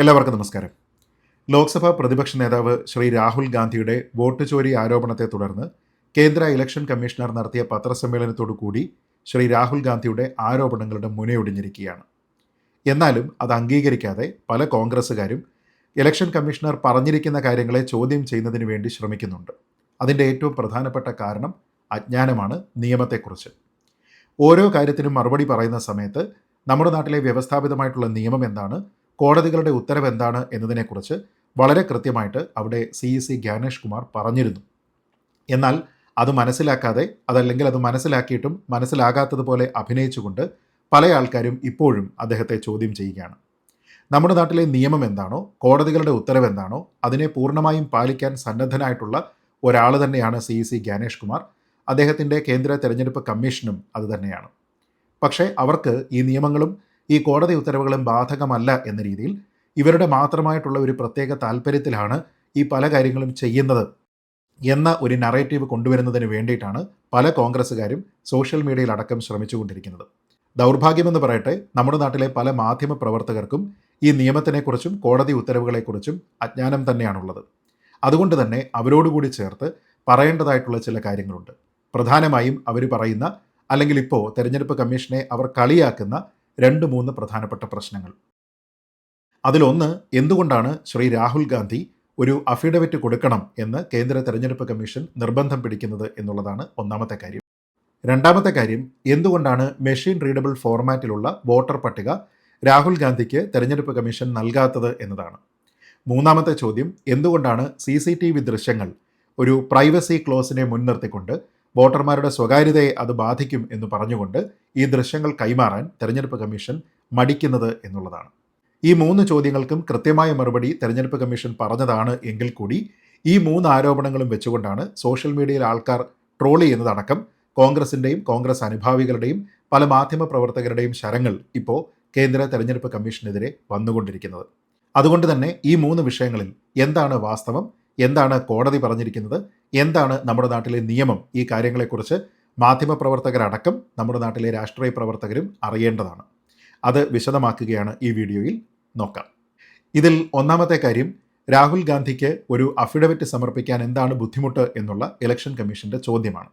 എല്ലാവർക്കും നമസ്കാരം. ലോക്സഭാ പ്രതിപക്ഷ നേതാവ് ശ്രീ രാഹുൽ ഗാന്ധിയുടെ വോട്ട് ചോരി ആരോപണത്തെ തുടർന്ന് കേന്ദ്ര ഇലക്ഷൻ കമ്മീഷണർ നടത്തിയ പത്രസമ്മേളനത്തോടു കൂടി ശ്രീ രാഹുൽ ഗാന്ധിയുടെ ആരോപണങ്ങളുടെ മുനയൊടിഞ്ഞിരിക്കുകയാണ്. എന്നാലും അത് അംഗീകരിക്കാതെ പല കോൺഗ്രസ്സുകാരും ഇലക്ഷൻ കമ്മീഷണർ പറഞ്ഞിരിക്കുന്ന കാര്യങ്ങളെ ചോദ്യം ചെയ്യുന്നതിന് വേണ്ടി ശ്രമിക്കുന്നുണ്ട്. അതിന്റെ ഏറ്റവും പ്രധാനപ്പെട്ട കാരണം അജ്ഞാനമാണ് നിയമത്തെക്കുറിച്ച്. ഓരോ കാര്യത്തിനും മറുപടി പറയുന്ന സമയത്ത് നമ്മുടെ നാട്ടിലെ വ്യവസ്ഥാപിതമായിട്ടുള്ള നിയമം എന്താണ്? കോടതികളുടെ ഉത്തരവ് എന്താണ് എന്നതിനെക്കുറിച്ച് വളരെ കൃത്യമായിട്ട് അവിടെ സി സി ജ്ഞാനേഷ് കുമാർ പറഞ്ഞിരുന്നു. എന്നാൽ അത് മനസ്സിലാക്കാതെ അതല്ലെങ്കിൽ അത് മനസ്സിലാക്കിയിട്ടും മനസ്സിലാകാത്തതുപോലെ അഭിനയിച്ചുകൊണ്ട് പല ആൾക്കാരും ഇപ്പോഴും അദ്ദേഹത്തെ ചോദ്യം ചെയ്യുകയാണ്. നമ്മുടെ നാട്ടിലെ നിയമം എന്താണോ കോടതികളുടെ ഉത്തരവ് എന്താണോ അതിനെ പൂർണമായും പാലിക്കാൻ സന്നദ്ധനായിട്ടുള്ള ഒരാൾ തന്നെയാണ് സി സി ജ്ഞാനേഷ് കുമാർ. അദ്ദേഹത്തിന്റെ കേന്ദ്ര തെരഞ്ഞെടുപ്പ് കമ്മീഷനും അതുതന്നെയാണ് പക്ഷേ അവർക്ക് ഈ നിയമങ്ങളും ഈ കോടതി ഉത്തരവുകളും ബാധകമല്ല എന്ന രീതിയിൽ ഇവരുടെ മാത്രമായിട്ടുള്ള ഒരു പ്രത്യേക താല്പര്യത്തിലാണ് ഈ പല കാര്യങ്ങളും ചെയ്യുന്നത് എന്ന ഒരു നറേറ്റീവ് കൊണ്ടുവരുന്നതിന് വേണ്ടിയിട്ടാണ് പല കോൺഗ്രസ്സുകാരും സോഷ്യൽ മീഡിയയിൽ അടക്കം ശ്രമിച്ചുകൊണ്ടിരിക്കുന്നത്. ദൗർഭാഗ്യമെന്ന് പറയട്ടെ നമ്മുടെ നാട്ടിലെ പല മാധ്യമ പ്രവർത്തകർക്കും ഈ നിയമത്തിനെക്കുറിച്ചും കോടതി ഉത്തരവുകളെക്കുറിച്ചും അജ്ഞാനം തന്നെയാണുള്ളത്. അതുകൊണ്ട് തന്നെ അവരോടുകൂടി ചേർത്ത് പറയേണ്ടതായിട്ടുള്ള ചില കാര്യങ്ങളുണ്ട്. പ്രധാനമായും അവർ പറയുന്ന അല്ലെങ്കിൽ ഇപ്പോൾ തെരഞ്ഞെടുപ്പ് കമ്മീഷനെ അവർ കളിയാക്കുന്ന രണ്ട് മൂന്ന് പ്രധാനപ്പെട്ട പ്രശ്നങ്ങൾ. അതിലൊന്ന് എന്തുകൊണ്ടാണ് ശ്രീ രാഹുൽ ഗാന്ധി ഒരു അഫിഡവിറ്റ് കൊടുക്കണം എന്ന് കേന്ദ്ര തെരഞ്ഞെടുപ്പ് കമ്മീഷൻ നിർബന്ധം പിടിക്കുന്നത് എന്നുള്ളതാണ് ഒന്നാമത്തെ കാര്യം. രണ്ടാമത്തെ കാര്യം എന്തുകൊണ്ടാണ് മെഷീൻ റീഡബിൾ ഫോർമാറ്റിലുള്ള വോട്ടർ പട്ടിക രാഹുൽ ഗാന്ധിക്ക് തെരഞ്ഞെടുപ്പ് കമ്മീഷൻ നൽകാത്തത് എന്നതാണ്. മൂന്നാമത്തെ ചോദ്യം എന്തുകൊണ്ടാണ് സി സി ടി വി ദൃശ്യങ്ങൾ ഒരു പ്രൈവസി ക്ലോസിനെ മുൻനിർത്തിക്കൊണ്ട് വോട്ടർമാരുടെ സ്വകാര്യതയെ അത് ബാധിക്കും എന്ന് പറഞ്ഞുകൊണ്ട് ഈ ദൃശ്യങ്ങൾ കൈമാറാൻ തെരഞ്ഞെടുപ്പ് കമ്മീഷൻ മടിക്കുന്നത് എന്നുള്ളതാണ്. ഈ മൂന്ന് ചോദ്യങ്ങൾക്കും കൃത്യമായ മറുപടി തെരഞ്ഞെടുപ്പ് കമ്മീഷൻ പറഞ്ഞതാണ് എങ്കിൽ കൂടി ഈ മൂന്ന് ആരോപണങ്ങളും വെച്ചുകൊണ്ടാണ് സോഷ്യൽ മീഡിയയിൽ ആൾക്കാർ ട്രോൾ ചെയ്യുന്നതടക്കം കോൺഗ്രസിന്റെയും കോൺഗ്രസ് അനുഭാവികളുടെയും പല മാധ്യമ പ്രവർത്തകരുടെയും ശരങ്ങൾ ഇപ്പോൾ കേന്ദ്ര തെരഞ്ഞെടുപ്പ് കമ്മീഷനെതിരെ വന്നുകൊണ്ടിരിക്കുന്നത്. അതുകൊണ്ട് തന്നെ ഈ മൂന്ന് വിഷയങ്ങളിൽ എന്താണ് വാസ്തവം? എന്താണ് കോടതി പറഞ്ഞിരിക്കുന്നത്? എന്താണ് നമ്മുടെ നാട്ടിലെ നിയമം? ഈ കാര്യങ്ങളെക്കുറിച്ച് മാധ്യമപ്രവർത്തകരടക്കം നമ്മുടെ നാട്ടിലെ രാഷ്ട്രീയ പ്രവർത്തകരും അറിയേണ്ടതാണ്. അത് വിശദമാക്കുകയാണ് ഈ വീഡിയോയിൽ. നോക്കാം. ഇതിൽ ഒന്നാമത്തെ കാര്യം രാഹുൽ ഗാന്ധിക്ക് ഒരു അഫിഡവിറ്റ് സമർപ്പിക്കാൻ എന്താണ് ബുദ്ധിമുട്ട് എന്നുള്ള ഇലക്ഷൻ കമ്മീഷന്റെ ചോദ്യമാണ്.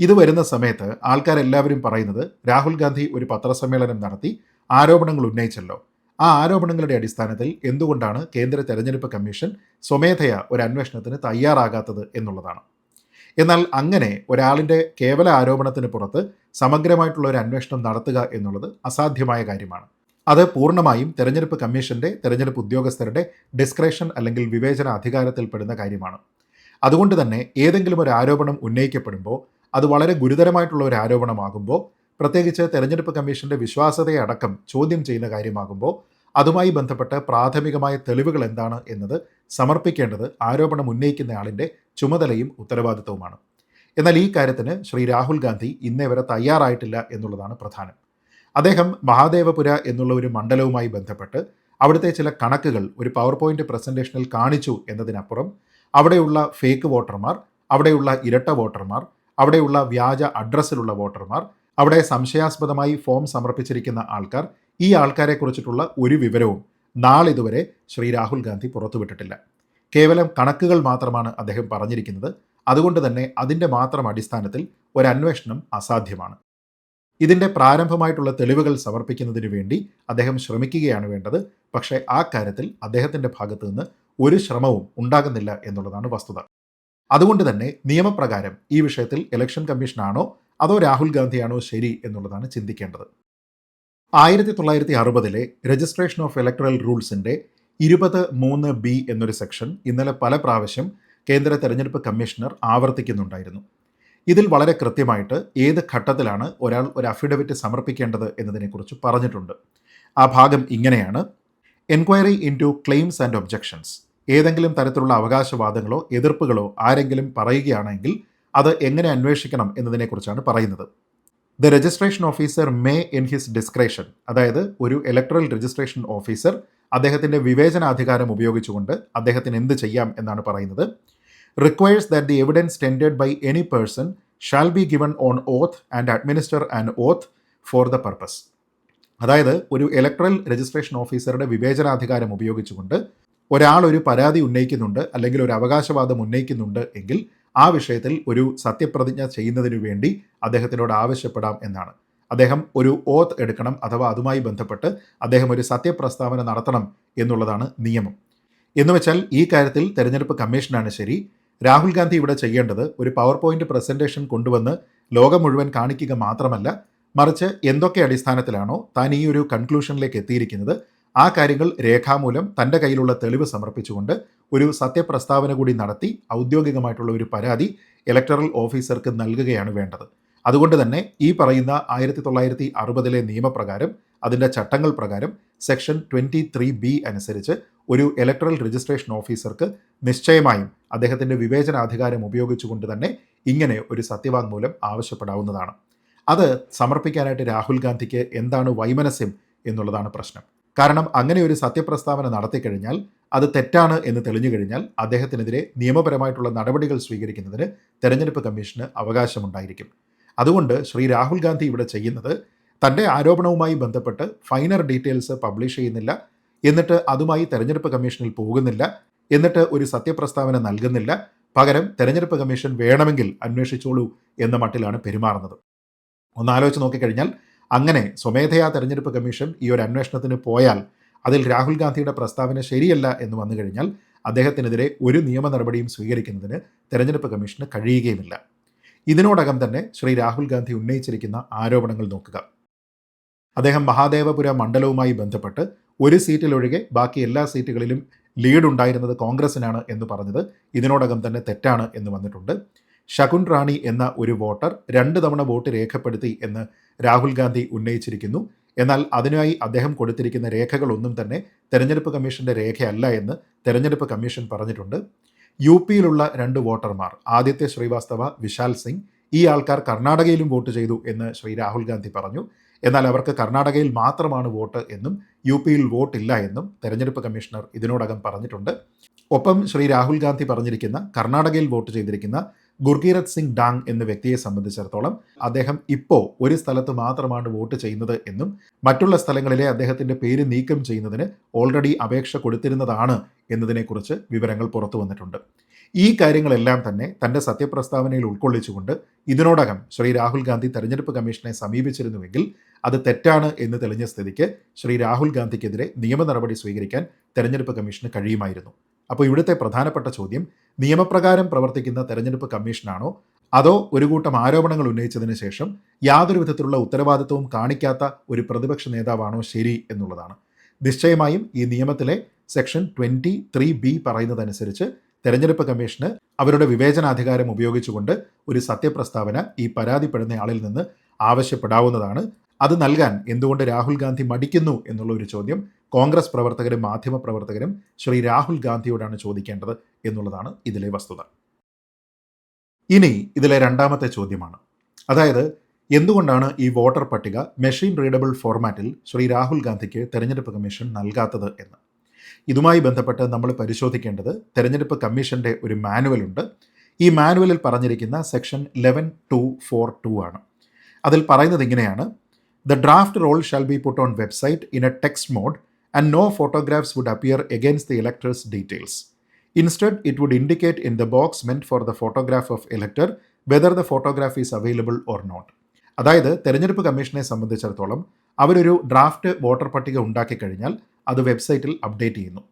ഇത് വരുന്ന സമയത്ത് ആൾക്കാരെല്ലാവരും പറയുന്നത് രാഹുൽ ഗാന്ധി ഒരു പത്രസമ്മേളനം നടത്തി ആരോപണങ്ങൾ ഉന്നയിച്ചല്ലോ. ആ ആരോപണങ്ങളുടെ അടിസ്ഥാനത്തിൽ എന്തുകൊണ്ടാണ് കേന്ദ്ര തെരഞ്ഞെടുപ്പ് കമ്മീഷൻ സ്വമേധയാ ഒരു അന്വേഷണത്തിന് തയ്യാറാകാത്തത് എന്നുള്ളതാണ്. എന്നാൽ അങ്ങനെ ഒരാളിന്റെ കേവല ആരോപണത്തിന് പുറത്ത് സമഗ്രമായിട്ടുള്ള ഒരു അന്വേഷണം നടത്തുക എന്നുള്ളത് അസാധ്യമായ കാര്യമാണ്. അത് പൂർണമായും തെരഞ്ഞെടുപ്പ് കമ്മീഷന്റെ തെരഞ്ഞെടുപ്പ് ഉദ്യോഗസ്ഥരുടെ ഡിസ്ക്രേഷൻ അല്ലെങ്കിൽ വിവേചന അധികാരത്തിൽപ്പെടുന്ന കാര്യമാണ്. അതുകൊണ്ട് തന്നെ ഏതെങ്കിലും ഒരു ആരോപണം ഉന്നയിക്കപ്പെടുമ്പോൾ അത് വളരെ ഗുരുതരമായിട്ടുള്ള ഒരു ആരോപണമാകുമ്പോൾ പ്രത്യേകിച്ച് തെരഞ്ഞെടുപ്പ് കമ്മീഷന്റെ വിശ്വാസതയെ അടക്കം ചോദ്യം ചെയ്യുന്ന കാര്യമാകുമ്പോൾ അതുമായി ബന്ധപ്പെട്ട് പ്രാഥമികമായ തെളിവുകൾ എന്താണ് എന്നത് സമർപ്പിക്കേണ്ടത് ആരോപണം ഉന്നയിക്കുന്ന ആളിന്റെ ചുമതലയും ഉത്തരവാദിത്വവുമാണ്. എന്നാൽ ഈ കാര്യത്തിന് ശ്രീ രാഹുൽ ഗാന്ധി ഇന്നേ വരെ തയ്യാറായിട്ടില്ല എന്നുള്ളതാണ് പ്രധാനം. അദ്ദേഹം മഹാദേവപുര എന്നുള്ള ഒരു മണ്ഡലവുമായി ബന്ധപ്പെട്ട് അവിടുത്തെ ചില കണക്കുകൾ ഒരു പവർ പോയിന്റ് പ്രസന്റേഷനിൽ കാണിച്ചു എന്നതിനപ്പുറം അവിടെയുള്ള ഫേക്ക് വോട്ടർമാർ അവിടെയുള്ള ഇരട്ട വോട്ടർമാർ അവിടെയുള്ള വ്യാജ അഡ്രസ്സിലുള്ള വോട്ടർമാർ അവിടെ സംശയാസ്പദമായി ഫോം സമർപ്പിച്ചിരിക്കുന്ന ആൾക്കാർ ഈ ആൾക്കാരെ കുറിച്ചിട്ടുള്ള ഒരു വിവരവും നാളിതുവരെ ശ്രീ രാഹുൽ ഗാന്ധി പുറത്തുവിട്ടിട്ടില്ല. കേവലം കണക്കുകൾ മാത്രമാണ് അദ്ദേഹം പറഞ്ഞിരിക്കുന്നത്. അതുകൊണ്ട് തന്നെ അതിന്റെ മാത്രം അടിസ്ഥാനത്തിൽ ഒരു അന്വേഷണം അസാധ്യമാണ്. ഇതിന്റെ പ്രാരംഭമായിട്ടുള്ള തെളിവുകൾ സമർപ്പിക്കുന്നതിന് വേണ്ടി അദ്ദേഹം ശ്രമിക്കുകയാണ് വേണ്ടത്. പക്ഷേ ആ കാര്യത്തിൽ അദ്ദേഹത്തിന്റെ ഭാഗത്തു നിന്ന് ഒരു ശ്രമവും ഉണ്ടാകുന്നില്ല എന്നുള്ളതാണ് വസ്തുത. അതുകൊണ്ട് തന്നെ നിയമപ്രകാരം ഈ വിഷയത്തിൽ ഇലക്ഷൻ കമ്മീഷനാണോ അതോ രാഹുൽ ഗാന്ധിയാണോ ശരി എന്നുള്ളതാണ് ചിന്തിക്കേണ്ടത്. ആയിരത്തി തൊള്ളായിരത്തി അറുപതിലെ രജിസ്ട്രേഷൻ ഓഫ് ഇലക്ട്രൽ റൂൾസിന്റെ ഇരുപത് മൂന്ന് ബി എന്നൊരു സെക്ഷൻ ഇന്നലെ പല പ്രാവശ്യം കേന്ദ്ര തെരഞ്ഞെടുപ്പ് കമ്മീഷണർ ആവർത്തിക്കുന്നുണ്ടായിരുന്നു. ഇതിൽ വളരെ കൃത്യമായിട്ട് ഏത് ഘട്ടത്തിലാണ് ഒരാൾ ഒരു അഫിഡവിറ്റ് സമർപ്പിക്കേണ്ടത് എന്നതിനെക്കുറിച്ച് പറഞ്ഞിട്ടുണ്ട്. ആ ഭാഗം ഇങ്ങനെയാണ്. Enquiry into claims and objections. ഏതെങ്കിലും തരത്തിലുള്ള അവകാശവാദങ്ങളോ എതിർപ്പുകളോ ആരെങ്കിലും പറയുകയാണെങ്കിൽ അത് എങ്ങനെ അന്വേഷിക്കണം എന്നതിനെക്കുറിച്ചാണ് പറയുന്നത്. The registration officer may in his discretion അതായത് ഒരു ഇലക്ട്രൽ രജിസ്ട്രേഷൻ ഓഫീസർ അദ്ദേഹത്തിന്റെ വിവേചനാധികാരം ഉപയോഗിച്ചുകൊണ്ട് അദ്ദേഹത്തിന് എന്ത് ചെയ്യാം എന്നാണ് പറയുന്നത്. Requires that the evidence tendered by any person shall be given on oath and administer and oath for the purpose അതായത് ഒരു ഇലക്ട്രൽ രജിസ്ട്രേഷൻ ഓഫീസറുടെ വിവേചനാധികാരം ഉപയോഗിച്ചുകൊണ്ട് ഒരാൾ ഒരു പരാതി ഉന്നയിക്കുന്നുണ്ട് അല്ലെങ്കിൽ ഒരു അവകാശവാദം ഉന്നയിക്കുന്നുണ്ട് എങ്കിൽ ആ വിഷയത്തിൽ ഒരു സത്യപ്രതിജ്ഞ ചെയ്യുന്നതിനു വേണ്ടി അദ്ദേഹത്തിനോട് ആവശ്യപ്പെടാം എന്നാണ്. അദ്ദേഹം ഒരു ഓത്ത് എടുക്കണം അഥവാ അതുമായി ബന്ധപ്പെട്ട് അദ്ദേഹം ഒരു സത്യപ്രസ്താവന നടത്തണം എന്നുള്ളതാണ് നിയമം. എന്നുവെച്ചാൽ ഈ കാര്യത്തിൽ തെരഞ്ഞെടുപ്പ് കമ്മീഷനാണ് ശരി. രാഹുൽ ഗാന്ധി ഇവിടെ ചെയ്യേണ്ടത് ഒരു പവർ പോയിന്റ് പ്രസന്റേഷൻ കൊണ്ടുവന്ന് ലോകം മുഴുവൻ കാണിക്കുക മാത്രമല്ല മറിച്ച് എന്തൊക്കെ അടിസ്ഥാനത്തിലാണോ താൻ ഈ ഒരു കൺക്ലൂഷനിലേക്ക് എത്തിയിരിക്കുന്നത് ആ കാര്യങ്ങൾ രേഖാമൂലം തന്റെ കയ്യിലുള്ള തെളിവ് സമർപ്പിച്ചുകൊണ്ട് ഒരു സത്യപ്രസ്താവന കൂടി നടത്തി ഔദ്യോഗികമായിട്ടുള്ള ഒരു പരാതി ഇലക്ടറൽ ഓഫീസർക്ക് നൽകുകയാണ് വേണ്ടത്. അതുകൊണ്ട് തന്നെ ഈ പറയുന്ന ആയിരത്തി തൊള്ളായിരത്തി അറുപതിലെ നിയമപ്രകാരം അതിന്റെ ചട്ടങ്ങൾ പ്രകാരം സെക്ഷൻ ട്വന്റി ത്രീ ബി അനുസരിച്ച് ഒരു ഇലക്ട്രൽ രജിസ്ട്രേഷൻ ഓഫീസർക്ക് നിശ്ചയമായും അദ്ദേഹത്തിന്റെ വിവേചനാധികാരം ഉപയോഗിച്ചുകൊണ്ട് തന്നെ ഇങ്ങനെ ഒരു സത്യവാങ്മൂലം ആവശ്യപ്പെടാവുന്നതാണ്. അത് സമർപ്പിക്കാനായിട്ട് രാഹുൽ ഗാന്ധിക്ക് എന്താണ് വൈമനസ്യം എന്നുള്ളതാണ് പ്രശ്നം. കാരണം അങ്ങനെ ഒരു സത്യപ്രസ്താവന നടത്തിക്കഴിഞ്ഞാൽ അത് തെറ്റാണ് എന്ന് തെളിഞ്ഞു കഴിഞ്ഞാൽ അദ്ദേഹത്തിനെതിരെ നിയമപരമായിട്ടുള്ള നടപടികൾ സ്വീകരിക്കുന്നതിന് തെരഞ്ഞെടുപ്പ് കമ്മീഷന് അവകാശമുണ്ടായിരിക്കും. അതുകൊണ്ട് ശ്രീ രാഹുൽ ഗാന്ധി ഇവിടെ ചെയ്യുന്നത് തന്റെ ആരോപണവുമായി ബന്ധപ്പെട്ട് ഫൈനർ ഡീറ്റെയിൽസ് പബ്ലിഷ് ചെയ്യുന്നില്ല എന്നിട്ട് അതുമായി തെരഞ്ഞെടുപ്പ് കമ്മീഷനിൽ പോകുന്നില്ല എന്നിട്ട് ഒരു സത്യപ്രസ്താവന നൽകുന്നില്ല. പകരം തെരഞ്ഞെടുപ്പ് കമ്മീഷൻ വേണമെങ്കിൽ അന്വേഷിച്ചോളൂ എന്ന മട്ടിലാണ് പെരുമാറുന്നത്. ഒന്ന് ആലോചിച്ച് നോക്കിക്കഴിഞ്ഞാൽ അങ്ങനെ സ്വമേധയാ തെരഞ്ഞെടുപ്പ് കമ്മീഷൻ ഈ ഒരു അന്വേഷണത്തിന് പോയാൽ അതിൽ രാഹുൽ ഗാന്ധിയുടെ പ്രസ്താവന ശരിയല്ല എന്ന് വന്നു കഴിഞ്ഞാൽ അദ്ദേഹത്തിനെതിരെ ഒരു നിയമ നടപടിയും സ്വീകരിക്കുന്നതിന് തെരഞ്ഞെടുപ്പ് കമ്മീഷന് കഴിയുകയുമില്ല. ഇതിനോടകം തന്നെ ശ്രീ രാഹുൽ ഗാന്ധി ഉന്നയിച്ചിരിക്കുന്ന ആരോപണങ്ങൾ നോക്കുക. അദ്ദേഹം മഹാദേവപുര മണ്ഡലവുമായി ബന്ധപ്പെട്ട് ഒരു സീറ്റിലൊഴികെ ബാക്കി എല്ലാ സീറ്റുകളിലും ലീഡ് ഉണ്ടായിരുന്നത് കോൺഗ്രസിനാണ് എന്ന് പറഞ്ഞത് ഇതിനോടകം തന്നെ തെറ്റാണ് എന്ന് വന്നിട്ടുണ്ട്. ശകുൻ റാണി എന്ന ഒരു വോട്ടർ രണ്ട് തവണ വോട്ട് രേഖപ്പെടുത്തി എന്ന് രാഹുൽ ഗാന്ധി ഉന്നയിച്ചിരിക്കുന്നു. എന്നാൽ അതിനായി അദ്ദേഹം കൊടുത്തിരിക്കുന്ന രേഖകളൊന്നും തന്നെ തെരഞ്ഞെടുപ്പ് കമ്മീഷന്റെ രേഖയല്ല എന്ന് തെരഞ്ഞെടുപ്പ് കമ്മീഷൻ പറഞ്ഞിട്ടുണ്ട്. യു പിയിലുള്ള രണ്ട് വോട്ടർമാർ ആദിത്യ ശ്രീവാസ്തവ വിശാൽ സിംഗ് ഈ ആൾക്കാർ കർണാടകയിലും വോട്ട് ചെയ്തു എന്ന് ശ്രീ രാഹുൽ ഗാന്ധി പറഞ്ഞു. എന്നാൽ അവർക്ക് കർണാടകയിൽ മാത്രമാണ് വോട്ട് എന്നും യു പിയിൽ വോട്ടില്ല എന്നും തെരഞ്ഞെടുപ്പ് കമ്മീഷണർ ഇതിനോടകം പറഞ്ഞിട്ടുണ്ട്. ഒപ്പം ശ്രീ രാഹുൽ ഗാന്ധി പറഞ്ഞിരിക്കുന്ന കർണാടകയിൽ വോട്ട് ചെയ്തിരിക്കുന്ന ഗുർഗീരത് സിംഗ് ഡാങ് എന്ന വ്യക്തിയെ സംബന്ധിച്ചിടത്തോളം അദ്ദേഹം ഇപ്പോൾ ഒരു സ്ഥലത്ത് മാത്രമാണ് വോട്ട് ചെയ്യുന്നത് എന്നും മറ്റുള്ള സ്ഥലങ്ങളിലെ അദ്ദേഹത്തിന്റെ പേര് നീക്കം ചെയ്യുന്നതിന് ഓൾറെഡി അപേക്ഷ കൊടുത്തിരുന്നതാണ് എന്നതിനെക്കുറിച്ച് വിവരങ്ങൾ പുറത്തു വന്നിട്ടുണ്ട്. ഈ കാര്യങ്ങളെല്ലാം തന്നെ തന്റെ സത്യപ്രസ്താവനയിൽ ഉൾക്കൊള്ളിച്ചുകൊണ്ട് ഇതിനോടകം ശ്രീ രാഹുൽ ഗാന്ധി തെരഞ്ഞെടുപ്പ് കമ്മീഷനെ സമീപിച്ചിരുന്നുവെങ്കിൽ അത് തെറ്റാണ് എന്ന് തെളിഞ്ഞ സ്ഥിതിക്ക് ശ്രീ രാഹുൽ ഗാന്ധിക്കെതിരെ നിയമ നടപടി സ്വീകരിക്കാൻ തെരഞ്ഞെടുപ്പ് കമ്മീഷന് കഴിയുമായിരുന്നു. അപ്പോൾ ഇവിടുത്തെ പ്രധാനപ്പെട്ട ചോദ്യം നിയമപ്രകാരം പ്രവർത്തിക്കുന്ന തെരഞ്ഞെടുപ്പ് കമ്മീഷനാണോ? അതോ ഒരു കൂട്ടം ആരോപണങ്ങൾ ഉന്നയിച്ചതിന് ശേഷം യാതൊരു വിധത്തിലുള്ള ഉത്തരവാദിത്വവും കാണിക്കാത്ത ഒരു പ്രതിപക്ഷ നേതാവാണോ ശരി എന്നുള്ളതാണ്. നിശ്ചയമായും ഈ നിയമത്തിലെ സെക്ഷൻ ട്വന്റി ത്രീ ബി പറയുന്നതനുസരിച്ച് തെരഞ്ഞെടുപ്പ് കമ്മീഷന് അവരുടെ വിവേചനാധികാരം ഉപയോഗിച്ചുകൊണ്ട് ഒരു സത്യപ്രസ്താവന ഈ പരാതിപ്പെടുന്ന ആളിൽ നിന്ന് ആവശ്യപ്പെടാവുന്നതാണ്. അത് നൽകാൻ എന്തുകൊണ്ട് രാഹുൽ ഗാന്ധി മടിക്കുന്നു എന്നുള്ള ഒരു ചോദ്യം കോൺഗ്രസ് പ്രവർത്തകരും മാധ്യമ പ്രവർത്തകരും ശ്രീ രാഹുൽ ഗാന്ധിയോടാണ് ചോദിക്കേണ്ടത് എന്നുള്ളതാണ് ഇതിലെ വസ്തുത. ഇനി ഇതിലെ രണ്ടാമത്തെ ചോദ്യമാണ്. അതായത് എന്തുകൊണ്ടാണ് ഈ വോട്ടർ പട്ടിക മെഷീൻ റീഡബിൾ ഫോർമാറ്റിൽ ശ്രീ രാഹുൽ ഗാന്ധിക്ക് തെരഞ്ഞെടുപ്പ് കമ്മീഷൻ നൽകാത്തത് എന്ന്? ഇതുമായി ബന്ധപ്പെട്ട് നമ്മൾ പരിശോധിക്കേണ്ടത് തെരഞ്ഞെടുപ്പ് കമ്മീഷന്റെ ഒരു മാനുവൽ ഉണ്ട്. ഈ മാനുവലിൽ പറഞ്ഞിരിക്കുന്ന section eleven two four two ആണ്. അതിൽ പറയുന്നത് ഇങ്ങനെയാണ്. The draft roll shall be put on website in a text mode and no photographs would appear against the electors details instead it would indicate in the box meant for the photograph of elector whether the photograph is available or not അതായത് തെരഞ്ഞെടുപ്പ് കമ്മീഷനെ സംബന്ധിച്ചിടത്തോളം അവരൊരു draft voter പട്ടിക ഉണ്ടാക്കി കഴിഞ്ഞാൽ അത് വെബ്സൈറ്റിൽ അപ്ഡേറ്റ് ചെയ്യുന്നു.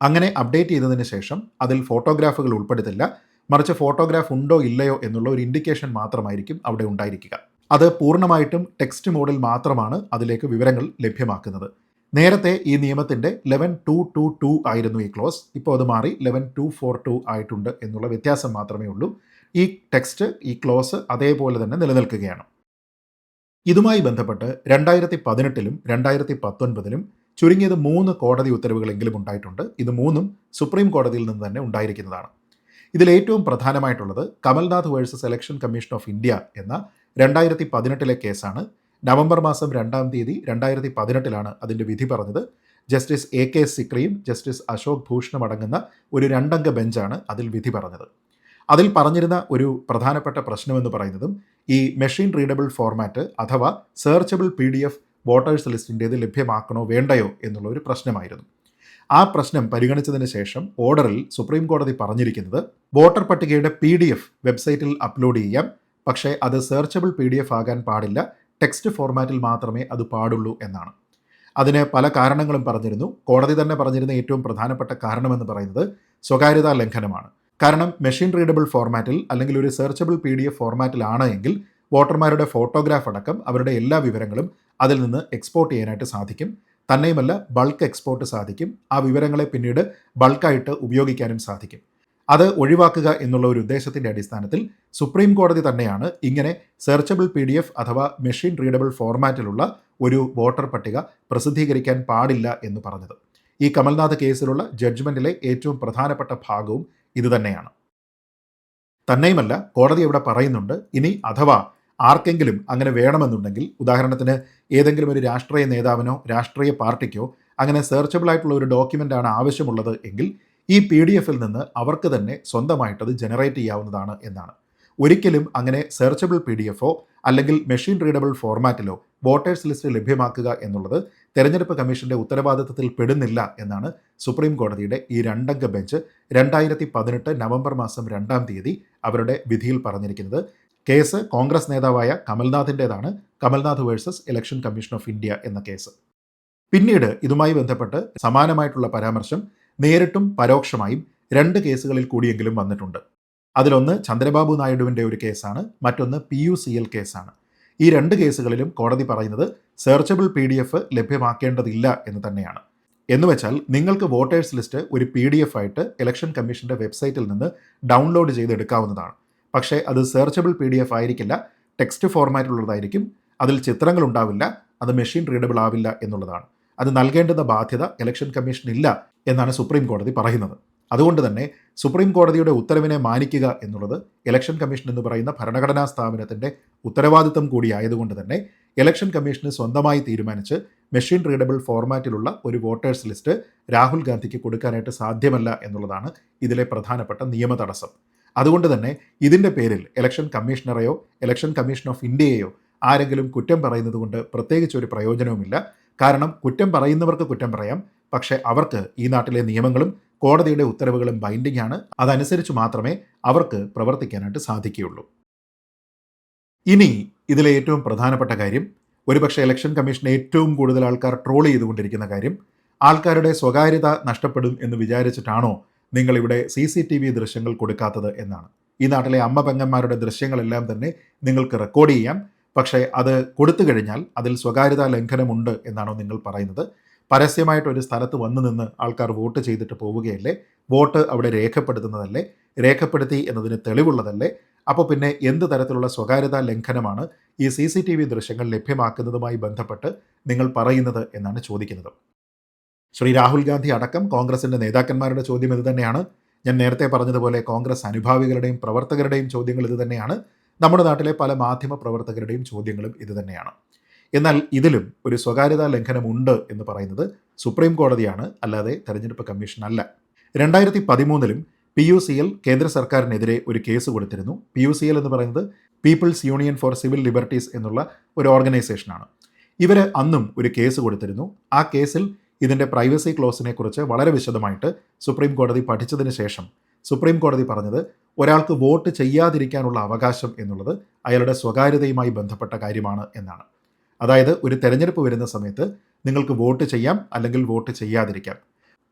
അങ്ങനെ അപ്ഡേറ്റ് ചെയ്തതിന് ശേഷം അതിൽ ഫോട്ടോഗ്രാഫുകൾ ഉൾപ്പെടുത്തില്ല. മറിച്ച് ഫോട്ടോഗ്രാഫ് ഉണ്ടോ ഇല്ലയോ എന്നുള്ള ഒരു ഇൻഡിക്കേഷൻ മാത്രമായിരിക്കും അവിടെ ഉണ്ടായിരിക്കുക. അത് പൂർണമായിട്ടും ടെക്സ്റ്റ് മോഡിൽ മാത്രമാണ് അതിലേക്ക് വിവരങ്ങൾ ലഭ്യമാക്കുന്നത്. നേരത്തെ ഈ നിയമത്തിന്റെ ലെവൻ ടു ടു ടു ആയിരുന്നു ഈ ക്ലോസ് ഇപ്പോൾ അത് മാറി ലെവൻ ടു ഫോർ ടു ആയിട്ടുണ്ട് എന്നുള്ള വ്യത്യാസം മാത്രമേ ഉള്ളൂ. ഈ ടെക്സ്റ്റ് ഈ ക്ലോസ് അതേപോലെ തന്നെ നിലനിൽക്കുകയാണ്. ഇതുമായി ബന്ധപ്പെട്ട് രണ്ടായിരത്തി പതിനെട്ടിലും രണ്ടായിരത്തി പത്തൊൻപതിലും ചുരുങ്ങിയത് മൂന്ന് കോടതി ഉത്തരവുകളെങ്കിലും ഉണ്ടായിട്ടുണ്ട്. ഇത് മൂന്നും സുപ്രീം കോടതിയിൽ നിന്ന് തന്നെ ഉണ്ടായിരിക്കുന്നതാണ്. ഇതിൽ ഏറ്റവും പ്രധാനമായിട്ടുള്ളത് Kamal Nath versus election commission of India എന്ന രണ്ടായിരത്തി പതിനെട്ടിലെ കേസാണ്. നവംബർ മാസം രണ്ടാം തീയതി രണ്ടായിരത്തി പതിനെട്ടിലാണ് അതിന്റെ വിധി പറഞ്ഞത്. ജസ്റ്റിസ് എ കെ സിക്രിയും ജസ്റ്റിസ് അശോക് ഭൂഷണും അടങ്ങുന്ന ഒരു രണ്ടംഗ ബെഞ്ചാണ് അതിൽ വിധി പറഞ്ഞത്. അതിൽ പറഞ്ഞിരുന്ന ഒരു പ്രധാനപ്പെട്ട പ്രശ്നമെന്ന് പറയുന്നതും ഈ മെഷീൻ റീഡബിൾ ഫോർമാറ്റ് അഥവാ searchable P D F voters ലിസ്റ്റിന്റേത് ലഭ്യമാക്കണോ വേണ്ടയോ എന്നുള്ള ഒരു പ്രശ്നമായിരുന്നു. ആ പ്രശ്നം പരിഗണിച്ചതിന് ശേഷം ഓർഡറിൽ സുപ്രീം കോടതി പറഞ്ഞിരിക്കുന്നത് വോട്ടർ പട്ടികയുടെ പി വെബ്സൈറ്റിൽ അപ്ലോഡ് ചെയ്യാം പക്ഷേ അത് സെർച്ചബിൾ പി ഡി എഫ് ആകാൻ പാടില്ല. ടെക്സ്റ്റ് ഫോർമാറ്റിൽ മാത്രമേ അത് പാടുള്ളൂ എന്നാണ്. അതിന് പല കാരണങ്ങളും പറഞ്ഞിരുന്നു. കോടതി തന്നെ പറഞ്ഞിരുന്ന ഏറ്റവും പ്രധാനപ്പെട്ട കാരണമെന്ന് പറയുന്നത് സ്വകാര്യതാ ലംഘനമാണ്. കാരണം മെഷീൻ റീഡബിൾ ഫോർമാറ്റിൽ അല്ലെങ്കിൽ ഒരു സെർച്ചബിൾ പി ഡി എഫ് ഫോർമാറ്റിലാണ് എങ്കിൽ വോട്ടർമാരുടെ ഫോട്ടോഗ്രാഫ് അടക്കം അവരുടെ എല്ലാ വിവരങ്ങളും അതിൽ നിന്ന് എക്സ്പോർട്ട് ചെയ്യാനായിട്ട് സാധിക്കും. തന്നെയുമല്ല ബൾക്ക് എക്സ്പോർട്ട് സാധിക്കും. ആ വിവരങ്ങളെ പിന്നീട് ബൾക്കായിട്ട് ഉപയോഗിക്കാനും സാധിക്കും. അത് ഒഴിവാക്കുക എന്നുള്ള ഒരു ഉദ്ദേശത്തിന്റെ അടിസ്ഥാനത്തിൽ സുപ്രീം കോടതി തന്നെയാണ് ഇങ്ങനെ സെർച്ചബിൾ പി ഡി എഫ് അഥവാ മെഷീൻ റീഡബിൾ ഫോർമാറ്റിലുള്ള ഒരു വോട്ടർ പട്ടിക പ്രസിദ്ധീകരിക്കാൻ പാടില്ല എന്ന് പറഞ്ഞത്. ഈ കമൽനാഥ് കേസിലുള്ള ജഡ്ജ്മെന്റിലെ ഏറ്റവും പ്രധാനപ്പെട്ട ഭാഗവും ഇതുതന്നെയാണ് തന്നെയുമല്ല കോടതി ഇവിടെ പറയുന്നുണ്ട് ഇനി അഥവാ ആർക്കെങ്കിലും അങ്ങനെ വേണമെന്നുണ്ടെങ്കിൽ ഉദാഹരണത്തിന് ഏതെങ്കിലും ഒരു രാഷ്ട്രീയ നേതാവിനോ രാഷ്ട്രീയ പാർട്ടിക്കോ അങ്ങനെ സെർച്ചബിൾ ആയിട്ടുള്ള ഒരു ഡോക്യുമെന്റ് ആണ് ആവശ്യമുള്ളത് എങ്കിൽ ഈ പി ഡി എഫിൽ നിന്ന് അവർക്ക് തന്നെ സ്വന്തമായിട്ടത് ജനറേറ്റ് ചെയ്യാവുന്നതാണ് എന്നാണ്. ഒരിക്കലും അങ്ങനെ സെർച്ചബിൾ പി ഡി എഫോ അല്ലെങ്കിൽ മെഷീൻ റീഡബിൾ ഫോർമാറ്റിലോ വോട്ടേഴ്സ് ലിസ്റ്റ് ലഭ്യമാക്കുക എന്നുള്ളത് തെരഞ്ഞെടുപ്പ് കമ്മീഷന്റെ ഉത്തരവാദിത്തത്തിൽ പെടുന്നില്ല എന്നാണ് സുപ്രീം കോടതിയുടെ ഈ രണ്ടംഗ ബെഞ്ച് രണ്ടായിരത്തി പതിനെട്ട് നവംബർ മാസം രണ്ടാം തീയതി അവരുടെ വിധിയിൽ പറഞ്ഞിരിക്കുന്നത്. കേസ് കോൺഗ്രസ് നേതാവായ കമൽനാഥിന്റെതാണ് Kamal Nath versus election commission of India എന്ന കേസ്. പിന്നീട് ഇതുമായി ബന്ധപ്പെട്ട് സമാനമായിട്ടുള്ള പരാമർശം നേരിട്ടും പരോക്ഷമായും രണ്ട് കേസുകളിൽ കൂടിയെങ്കിലും വന്നിട്ടുണ്ട്. അതിലൊന്ന് ചന്ദ്രബാബു നായിഡുവിന്റെ ഒരു കേസാണ് മറ്റൊന്ന് പി യു സി എൽ കേസാണ്. ഈ രണ്ട് കേസുകളിലും കോടതി പറയുന്നത് സെർച്ചബിൾ പി ഡി എഫ് ലഭ്യമാക്കേണ്ടതില്ല എന്ന് തന്നെയാണ്. എന്നുവെച്ചാൽ നിങ്ങൾക്ക് വോട്ടേഴ്സ് ലിസ്റ്റ് ഒരു പി ഡി എഫ് ആയിട്ട് ഇലക്ഷൻ കമ്മീഷന്റെ വെബ്സൈറ്റിൽ നിന്ന് ഡൗൺലോഡ് ചെയ്തെടുക്കാവുന്നതാണ് പക്ഷേ അത് സെർച്ചബിൾ പി ഡി എഫ് ആയിരിക്കില്ല ടെക്സ്റ്റ് ഫോർമാറ്റിലുള്ളതായിരിക്കും അതിൽ ചിത്രങ്ങൾ ഉണ്ടാവില്ല അത് മെഷീൻ റീഡബിൾ ആവില്ല എന്നുള്ളതാണ്. അത് നൽകേണ്ടുന്ന ബാധ്യത ഇലക്ഷൻ കമ്മീഷൻ ഇല്ല എന്നാണ് സുപ്രീം കോടതി പറയുന്നത്. അതുകൊണ്ട് തന്നെ സുപ്രീം കോടതിയുടെ ഉത്തരവിനെ മാനിക്കുക എന്നുള്ളത് ഇലക്ഷൻ കമ്മീഷൻ എന്ന് പറയുന്ന ഭരണഘടനാ സ്ഥാപനത്തിന്റെ ഉത്തരവാദിത്തം കൂടിയായതുകൊണ്ട് തന്നെ ഇലക്ഷൻ കമ്മീഷന് സ്വന്തമായി തീരുമാനിച്ച് മെഷീൻ റീഡബിൾ ഫോർമാറ്റിലുള്ള ഒരു വോട്ടേഴ്സ് ലിസ്റ്റ് രാഹുൽ ഗാന്ധിക്ക് കൊടുക്കാനായിട്ട് സാധ്യമല്ല എന്നുള്ളതാണ് ഇതിലെ പ്രധാനപ്പെട്ട നിയമ തടസ്സം അതുകൊണ്ട് തന്നെ ഇതിന്റെ പേരിൽ ഇലക്ഷൻ കമ്മീഷണറെയോ ഇലക്ഷൻ കമ്മീഷൻ ഓഫ് ഇന്ത്യയെയോ ആരെങ്കിലും കുറ്റം പറയുന്നത് കൊണ്ട് പ്രത്യേകിച്ച് ഒരു പ്രയോജനവുമില്ല. കാരണം കുറ്റം പറയുന്നവർക്ക് കുറ്റം പറയാം. പക്ഷേ അവർക്ക് ഈ നാട്ടിലെ നിയമങ്ങളും കോടതിയുടെ ഉത്തരവുകളും ബൈൻഡിംഗ് ആണ്. അതനുസരിച്ച് മാത്രമേ അവർക്ക് പ്രവർത്തിക്കാനായിട്ട് സാധിക്കുകയുള്ളൂ. ഇനി ഇതിലെ ഏറ്റവും പ്രധാനപ്പെട്ട കാര്യം ഒരുപക്ഷെ ഇലക്ഷൻ കമ്മീഷൻ ഏറ്റവും കൂടുതൽ ആൾക്കാർ ട്രോൾ ചെയ്തുകൊണ്ടിരിക്കുന്ന കാര്യം ആൾക്കാരുടെ സ്വകാര്യത നഷ്ടപ്പെടും എന്ന് വിചാരിച്ചിട്ടാണോ നിങ്ങളിവിടെ സി സി ടി വി ദൃശ്യങ്ങൾ കൊടുക്കാത്തത് എന്നാണ്. ഈ നാട്ടിലെ അമ്മ പെങ്ങന്മാരുടെ ദൃശ്യങ്ങളെല്ലാം തന്നെ നിങ്ങൾക്ക് റെക്കോർഡ് ചെയ്യാം. പക്ഷേ അത് കൊടുത്തു കഴിഞ്ഞാൽ അതിൽ സ്വകാര്യതാ ലംഘനമുണ്ട് എന്നാണോ നിങ്ങൾ പറയുന്നത്. പരസ്യമായിട്ട് ഒരു സ്ഥലത്ത് വന്നു നിന്ന് ആൾക്കാർ വോട്ട് ചെയ്തിട്ട് പോവുകയല്ലേ? വോട്ട് അവിടെ രേഖപ്പെടുത്തുന്നതല്ലേ? രേഖപ്പെടുത്തി എന്നതിന് തെളിവുള്ളതല്ലേ? അപ്പോൾ പിന്നെ എന്ത് തരത്തിലുള്ള സ്വകാര്യതാ ലംഘനമാണ് ഈ സി സി ടി വി ദൃശ്യങ്ങൾ ലഭ്യമാക്കുന്നതുമായി ബന്ധപ്പെട്ട് നിങ്ങൾ പറയുന്നത് എന്നാണ് ചോദിക്കുന്നത്. ശ്രീ രാഹുൽ ഗാന്ധി അടക്കം കോൺഗ്രസിന്റെ നേതാക്കന്മാരുടെ ചോദ്യം ഇത് തന്നെയാണ്. ഞാൻ നേരത്തെ പറഞ്ഞതുപോലെ കോൺഗ്രസ് അനുഭാവികളുടെയും പ്രവർത്തകരുടെയും ചോദ്യങ്ങൾ ഇത് തന്നെയാണ്. നമ്മുടെ നാട്ടിലെ പല മാധ്യമ പ്രവർത്തകരുടെയും ചോദ്യങ്ങളും ഇതുതന്നെയാണ് എന്നാൽ ഇതിലും ഒരു സ്വകാര്യതാ ലംഘനമുണ്ട് എന്ന് പറയുന്നത് സുപ്രീം കോടതിയാണ് അല്ലാതെ തെരഞ്ഞെടുപ്പ് കമ്മീഷൻ അല്ല. രണ്ടായിരത്തി പതിമൂന്നിലും പി യു സി എൽ കേന്ദ്ര സർക്കാരിനെതിരെ ഒരു കേസ് കൊടുത്തിരുന്നു. പി യു സി എൽ എന്ന് പറയുന്നത് people's union for civil liberties എന്നുള്ള ഒരു ഓർഗനൈസേഷനാണ്. ഇവർ അന്നും ഒരു കേസ് കൊടുത്തിരുന്നു. ആ കേസിൽ ഇതിന്റെ പ്രൈവസി ക്ലോസിനെക്കുറിച്ച് വളരെ വിശദമായിട്ട് സുപ്രീം കോടതി പഠിച്ചതിന് ശേഷം സുപ്രീം കോടതി പറഞ്ഞത് ഒരാൾക്ക് വോട്ട് ചെയ്യാതിരിക്കാനുള്ള അവകാശം എന്നുള്ളത് അയാളുടെ സ്വകാര്യതയുമായി ബന്ധപ്പെട്ട കാര്യമാണ് എന്നാണ്. അതായത് ഒരു തെരഞ്ഞെടുപ്പ് വരുന്ന സമയത്ത് നിങ്ങൾക്ക് വോട്ട് ചെയ്യാം അല്ലെങ്കിൽ വോട്ട് ചെയ്യാതിരിക്കാം.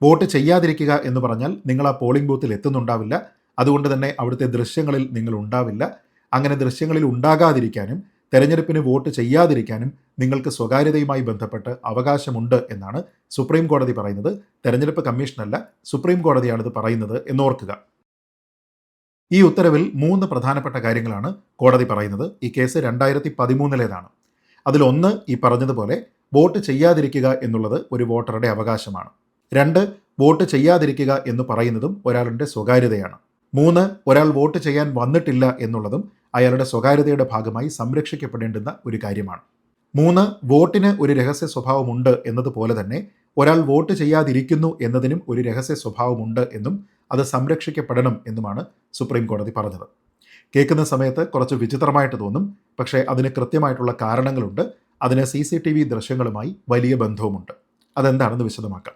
വോട്ട് ചെയ്യാതിരിക്കുക എന്ന് പറഞ്ഞാൽ നിങ്ങൾ ആ പോളിംഗ് ബൂത്തിൽ എത്തുന്നുണ്ടാവില്ല. അതുകൊണ്ട് തന്നെ അവിടുത്തെ ദൃശ്യങ്ങളിൽ നിങ്ങൾ ഉണ്ടാവില്ല. അങ്ങനെ ദൃശ്യങ്ങളിൽ ഉണ്ടാകാതിരിക്കാനും തെരഞ്ഞെടുപ്പിന് വോട്ട് ചെയ്യാതിരിക്കാനും നിങ്ങൾക്ക് സ്വകാര്യതയുമായി ബന്ധപ്പെട്ട് അവകാശമുണ്ട് എന്നാണ് സുപ്രീം കോടതി പറയുന്നത്. തെരഞ്ഞെടുപ്പ് കമ്മീഷനല്ല സുപ്രീം കോടതിയാണിത് പറയുന്നത് എന്നോർക്കുക. ഈ ഉത്തരവിൽ മൂന്ന് പ്രധാനപ്പെട്ട കാര്യങ്ങളാണ് കോടതി പറയുന്നത്. ഈ കേസ് രണ്ടായിരത്തി പതിമൂന്നിലേതാണ് അതിലൊന്ന് ഈ പറഞ്ഞതുപോലെ വോട്ട് ചെയ്യാതിരിക്കുക എന്നുള്ളത് ഒരു വോട്ടറുടെ അവകാശമാണ്. രണ്ട് വോട്ട് ചെയ്യാതിരിക്കുക എന്ന് പറയുന്നതും ഒരാളുടെ സ്വകാര്യതയാണ്. മൂന്ന് ഒരാൾ വോട്ട് ചെയ്യാൻ വന്നിട്ടില്ല എന്നുള്ളതും അയാളുടെ സ്വകാര്യതയുടെ ഭാഗമായി സംരക്ഷിക്കപ്പെടേണ്ടുന്ന ഒരു കാര്യമാണ്. മൂന്ന് വോട്ടിന് ഒരു രഹസ്യ സ്വഭാവമുണ്ട് എന്നതുപോലെ തന്നെ ഒരാൾ വോട്ട് ചെയ്യാതിരിക്കുന്നു എന്നതിനും ഒരു രഹസ്യ സ്വഭാവമുണ്ട് എന്നും അത് സംരക്ഷിക്കപ്പെടണം എന്നുമാണ് സുപ്രീം കോടതി പറഞ്ഞത്. കേൾക്കുന്ന സമയത്ത് കുറച്ച് വിചിത്രമായിട്ട് തോന്നും പക്ഷേ അതിന് കൃത്യമായിട്ടുള്ള കാരണങ്ങളുണ്ട്. അതിന് സി സി ടി വി ദൃശ്യങ്ങളുമായി വലിയ ബന്ധവുമുണ്ട്. അതെന്താണെന്ന് വിശദമാക്കാം.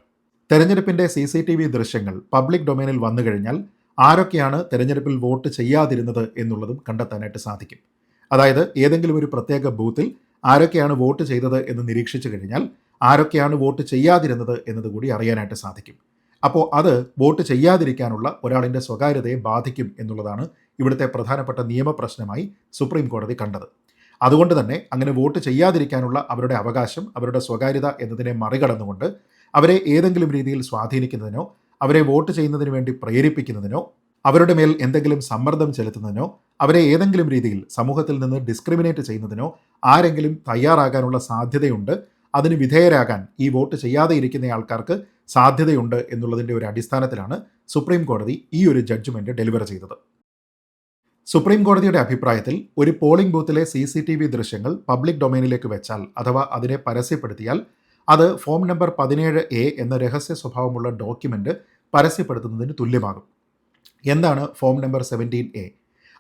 തെരഞ്ഞെടുപ്പിന്റെ സി സി ടി വി ദൃശ്യങ്ങൾ പബ്ലിക് ഡൊമൈനിൽ വന്നു കഴിഞ്ഞാൽ ആരൊക്കെയാണ് തെരഞ്ഞെടുപ്പിൽ വോട്ട് ചെയ്യാതിരുന്നത് എന്നുള്ളതും കണ്ടെത്താനായിട്ട് സാധിക്കും. അതായത് ഏതെങ്കിലും ഒരു പ്രത്യേക ബൂത്തിൽ ആരൊക്കെയാണ് വോട്ട് ചെയ്തത് എന്ന് നിരീക്ഷിച്ചു കഴിഞ്ഞാൽ ആരൊക്കെയാണ് വോട്ട് ചെയ്യാതിരുന്നത് എന്നതുകൂടി അറിയാനായിട്ട് സാധിക്കും. അപ്പോൾ അത് വോട്ട് ചെയ്യാതിരിക്കാനുള്ള ഒരാളിന്റെ സ്വകാര്യതയെ ബാധിക്കും എന്നുള്ളതാണ് ഇവിടുത്തെ പ്രധാനപ്പെട്ട നിയമപ്രശ്നമായി സുപ്രീം കോടതി കണ്ടത്. അതുകൊണ്ട് തന്നെ അങ്ങനെ വോട്ട് ചെയ്യാതിരിക്കാനുള്ള അവരുടെ അവകാശം അവരുടെ സ്വകാര്യത എന്നതിനെ മറികടന്നുകൊണ്ട് അവരെ ഏതെങ്കിലും രീതിയിൽ സ്വാധീനിക്കുന്നതിനോ അവരെ വോട്ട് ചെയ്യുന്നതിന് വേണ്ടി പ്രേരിപ്പിക്കുന്നതിനോ അവരുടെ മേൽ എന്തെങ്കിലും സമ്മർദ്ദം ചെലുത്തുന്നതിനോ അവരെ ഏതെങ്കിലും രീതിയിൽ സമൂഹത്തിൽ നിന്ന് ഡിസ്ക്രിമിനേറ്റ് ചെയ്യുന്നതിനോ ആരെങ്കിലും തയ്യാറാകാനുള്ള സാധ്യതയുണ്ട്. അതിന് വിധേയരാകാൻ ഈ വോട്ട് ചെയ്യാതെ ഇരിക്കുന്ന ആൾക്കാർക്ക് സാധ്യതയുണ്ട് എന്നുള്ളതിന്റെ ഒരു അടിസ്ഥാനത്തിലാണ് സുപ്രീം കോടതി ഈ ഒരു ജഡ്ജ്മെന്റ് ഡെലിവർ ചെയ്തത്. സുപ്രീം കോടതിയുടെ അഭിപ്രായത്തിൽ ഒരു പോളിംഗ് ബൂത്തിലെ സി സി ടി വി ദൃശ്യങ്ങൾ പബ്ലിക് ഡൊമൈനിലേക്ക് വെച്ചാൽ അഥവാ അതിനെ പരസ്യപ്പെടുത്തിയാൽ അത് ഫോം നമ്പർ പതിനേഴ് എ എന്ന രഹസ്യ സ്വഭാവമുള്ള ഡോക്യുമെന്റ് പരസ്യപ്പെടുത്തുന്നതിന് തുല്യമാകും. എന്താണ് ഫോം നമ്പർ സെവന്റീൻ എ?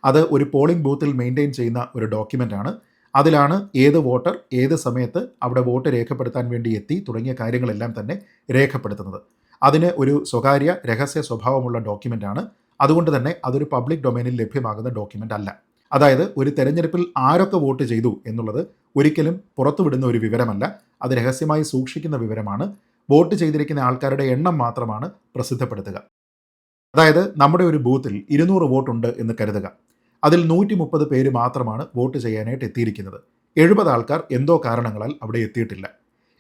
അത് ഒരു പോളിംഗ് ബൂത്തിൽ മെയിന്റെയിൻ ചെയ്യുന്ന ഒരു ഡോക്യുമെന്റാണ്. അതിലാണ് ഏത് വോട്ടർ ഏത് സമയത്ത് അവിടെ വോട്ട് രേഖപ്പെടുത്താൻ വേണ്ടി എത്തി തുടങ്ങിയ കാര്യങ്ങളെല്ലാം തന്നെ രേഖപ്പെടുത്തുന്നത്. അതിന് ഒരു സ്വകാര്യ രഹസ്യ സ്വഭാവമുള്ള ഡോക്യുമെന്റാണ് അതുകൊണ്ട് തന്നെ അതൊരു പബ്ലിക് ഡൊമൈനിൽ ലഭ്യമാകുന്ന ഡോക്യുമെന്റ് അല്ല. അതായത് ഒരു തെരഞ്ഞെടുപ്പിൽ ആരൊക്കെ വോട്ട് ചെയ്തു എന്നുള്ളത് ഒരിക്കലും പുറത്തുവിടുന്ന ഒരു വിവരമല്ല. അത് രഹസ്യമായി സൂക്ഷിക്കുന്ന വിവരമാണ്. വോട്ട് ചെയ്തിരിക്കുന്ന ആൾക്കാരുടെ എണ്ണം മാത്രമാണ് പ്രസിദ്ധപ്പെടുത്തുക. അതായത് നമ്മുടെ ഒരു ബൂത്തിൽ ഇരുന്നൂറ് വോട്ടുണ്ട് എന്ന് കരുതുക. അതിൽ നൂറ്റി മുപ്പത് പേര് മാത്രമാണ് വോട്ട് ചെയ്യാനായിട്ട് എത്തിയിരിക്കുന്നത്. എഴുപത് ആൾക്കാർ എന്തോ കാരണങ്ങളാൽ അവിടെ എത്തിയിട്ടില്ല.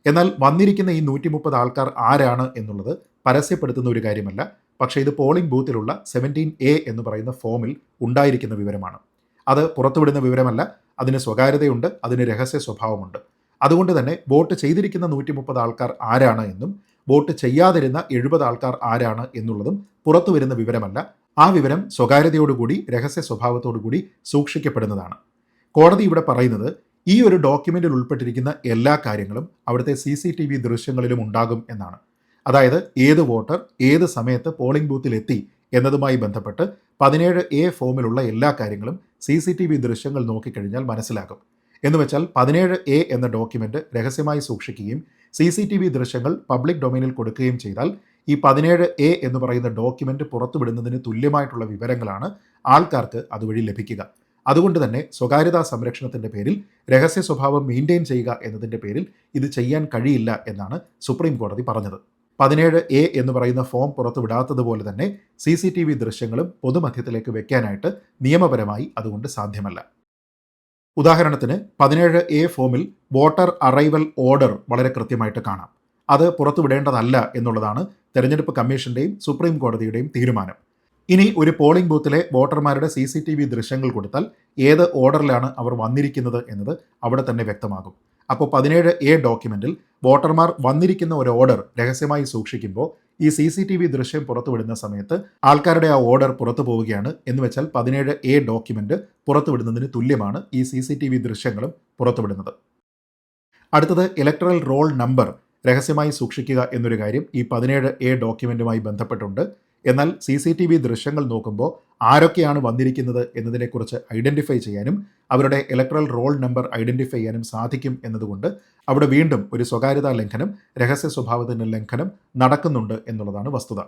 എന്നാൽ വന്നിരിക്കുന്ന ഈ നൂറ്റി മുപ്പത് ആൾക്കാർ ആരാണ് എന്നുള്ളത് പരസ്യപ്പെടുത്തുന്ന ഒരു കാര്യമല്ല. പക്ഷേ ഇത് പോളിംഗ് ബൂത്തിലുള്ള സെവന്റീൻ എ എന്ന് പറയുന്ന ഫോമിൽ ഉണ്ടായിരിക്കുന്ന വിവരമാണ്. അത് പുറത്തുവിടുന്ന വിവരമല്ല അതിന് സ്വകാര്യതയുണ്ട് അതിന് രഹസ്യ സ്വഭാവമുണ്ട്. അതുകൊണ്ട് തന്നെ വോട്ട് ചെയ്തിരിക്കുന്ന നൂറ്റി മുപ്പത് ആൾക്കാർ ആരാണ് എന്നും വോട്ട് ചെയ്യാതിരുന്ന എഴുപത് ആൾക്കാർ ആരാണ് എന്നുള്ളതും പുറത്തു വരുന്ന വിവരമല്ല. ആ വിവരം സ്വകാര്യതയോടുകൂടി രഹസ്യ സ്വഭാവത്തോടുകൂടി സൂക്ഷിക്കപ്പെടുന്നതാണ്. കോടതി ഇവിടെ പറയുന്നത് ഈ ഒരു ഡോക്യുമെന്റിൽ ഉൾപ്പെട്ടിരിക്കുന്ന എല്ലാ കാര്യങ്ങളും അവിടുത്തെ സി സി ടി വി ദൃശ്യങ്ങളിലും ഉണ്ടാകും എന്നാണ്. അതായത് ഏത് വോട്ടർ ഏത് സമയത്ത് പോളിംഗ് ബൂത്തിൽ എത്തി എന്നതുമായി ബന്ധപ്പെട്ട് പതിനേഴ് എ ഫോമിലുള്ള എല്ലാ കാര്യങ്ങളും സി സി ടി വി ദൃശ്യങ്ങൾ നോക്കിക്കഴിഞ്ഞാൽ മനസ്സിലാകും. എന്ന് വെച്ചാൽ പതിനേഴ് എ എന്ന ഡോക്യുമെന്റ് രഹസ്യമായി സൂക്ഷിക്കുകയും സി സി ടി വി ദൃശ്യങ്ങൾ പബ്ലിക് ഡൊമൈനിൽ കൊടുക്കുകയും ചെയ്താൽ ഈ പതിനേഴ് എ എന്ന് പറയുന്ന ഡോക്യുമെന്റ് പുറത്തുവിടുന്നതിന് തുല്യമായിട്ടുള്ള വിവരങ്ങളാണ് ആൾക്കാർക്ക് അതുവഴി ലഭിക്കുക. അതുകൊണ്ട് തന്നെ സ്വകാര്യതാ സംരക്ഷണത്തിന്റെ പേരിൽ രഹസ്യ സ്വഭാവം മെയിന്റെയിൻ ചെയ്യുക എന്നതിന്റെ പേരിൽ ഇത് ചെയ്യാൻ കഴിയില്ല എന്നാണ് സുപ്രീം കോടതി പറഞ്ഞത്. പതിനേഴ് എ എന്ന് പറയുന്ന ഫോം പുറത്തുവിടാത്തതുപോലെ തന്നെ സി സി ടി വി ദൃശ്യങ്ങളും പൊതുമധ്യത്തിലേക്ക് വെക്കാനായിട്ട് നിയമപരമായി അതുകൊണ്ട് സാധ്യമല്ല. ഉദാഹരണത്തിന് പതിനേഴ് എ ഫോമിൽ വോട്ടർ അറൈവൽ ഓർഡർ വളരെ കൃത്യമായിട്ട് കാണാം. അത് പുറത്തുവിടേണ്ടതല്ല എന്നുള്ളതാണ് തെരഞ്ഞെടുപ്പ് കമ്മീഷന്റെയും സുപ്രീം കോടതിയുടെയും തീരുമാനം. ഇനി ഒരു പോളിംഗ് ബൂത്തിലെ വോട്ടർമാരുടെ സി സി ടി വി ദൃശ്യങ്ങൾ കൊടുത്താൽ ഏത് ഓർഡറിലാണ് അവർ വന്നിരിക്കുന്നത് എന്നത് അവിടെ തന്നെ വ്യക്തമാകും. അപ്പോൾ പതിനേഴ് എ ഡോക്യുമെന്റിൽ വോട്ടർമാർ വന്നിരിക്കുന്ന ഒരു ഓർഡർ രഹസ്യമായി സൂക്ഷിക്കുമ്പോൾ ഈ സി സി ടി വി ദൃശ്യം പുറത്തുവിടുന്ന സമയത്ത് ആൾക്കാരുടെ ആ ഓർഡർ പുറത്തു പോവുകയാണ് എന്ന് വെച്ചാൽ പതിനേഴ് എ ഡോക്യുമെന്റ് പുറത്തുവിടുന്നതിന് തുല്യമാണ് ഈ സി സി ടി വി ദൃശ്യങ്ങളും പുറത്തുവിടുന്നത്. അടുത്തത് ഇലക്ട്രൽ റോൾ നമ്പർ രഹസ്യമായി സൂക്ഷിക്കുക എന്നൊരു കാര്യം ഈ പതിനേഴ് എ ഡോക്യുമെന്റുമായി ബന്ധപ്പെട്ടുണ്ട്. എന്നാൽ സി സി ടി വി ദൃശ്യങ്ങൾ നോക്കുമ്പോൾ ആരൊക്കെയാണ് വന്നിരിക്കുന്നത് എന്നതിനെക്കുറിച്ച് ഐഡന്റിഫൈ ചെയ്യാനും അവരുടെ ഇലക്ട്രൽ റോൾ നമ്പർ ഐഡന്റിഫൈ ചെയ്യാനും സാധിക്കും എന്നതുകൊണ്ട് അവിടെ വീണ്ടും ഒരു സ്വകാര്യതാ ലംഘനം രഹസ്യ സ്വഭാവത്തിന്റെ ലംഘനം നടക്കുന്നുണ്ട് എന്നുള്ളതാണ് വസ്തുത.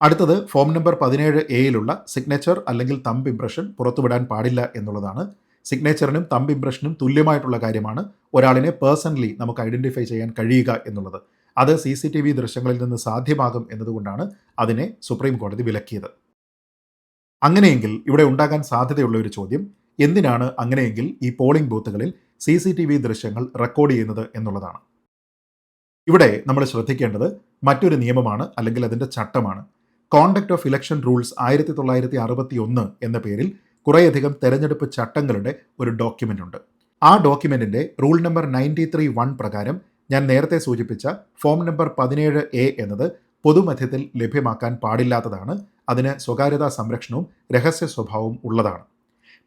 അടുത്തത് ഫോം നമ്പർ പതിനേഴ് എയിലുള്ള സിഗ്നേച്ചർ അല്ലെങ്കിൽ തമ്പ് ഇംപ്രഷൻ പുറത്തുവിടാൻ പാടില്ല എന്നുള്ളതാണ്. സിഗ്നേച്ചറിനും തമ്പ് ഇംപ്രഷനും തുല്യമായിട്ടുള്ള കാര്യമാണ് ഒരാളിനെ പേഴ്സണലി നമുക്ക് ഐഡന്റിഫൈ ചെയ്യാൻ കഴിയുക എന്നുള്ളത്. അത് സി സി ടി വി ദൃശ്യങ്ങളിൽ നിന്ന് സാധ്യമാകും എന്നതുകൊണ്ടാണ് അതിനെ സുപ്രീം കോടതി വിലക്കിയത്. അങ്ങനെയെങ്കിൽ ഇവിടെ ഉണ്ടാകാൻ സാധ്യതയുള്ള ഒരു ചോദ്യം എന്തിനാണ് അങ്ങനെയെങ്കിൽ ഈ പോളിംഗ് ബൂത്തുകളിൽ സി സി ടി വി ദൃശ്യങ്ങൾ റെക്കോർഡ് ചെയ്യുന്നത് എന്നുള്ളതാണ്. ഇവിടെ നമ്മൾ ശ്രദ്ധിക്കേണ്ടത് മറ്റൊരു നിയമമാണ് അല്ലെങ്കിൽ അതിന്റെ ചട്ടമാണ്. കോണ്ടക്ട് ഓഫ് ഇലക്ഷൻ റൂൾസ് ആയിരത്തി തൊള്ളായിരത്തി അറുപത്തി ഒന്ന് എന്ന പേരിൽ കുറേയധികം തെരഞ്ഞെടുപ്പ് ചട്ടങ്ങളുടെ ഒരു ഡോക്യുമെന്റ് ഉണ്ട് ആ ഡോക്യുമെന്റിന്റെ rule number ninety three one പ്രകാരം ഞാൻ നേരത്തെ സൂചിപ്പിച്ച ഫോം നമ്പർ പതിനേഴ് എ എന്നത് പൊതുമധ്യത്തിൽ ലഭ്യമാക്കാൻ പാടില്ലാത്തതാണ്. അതിന് സ്വകാര്യതാ സംരക്ഷണവും രഹസ്യ സ്വഭാവവും ഉള്ളതാണ്.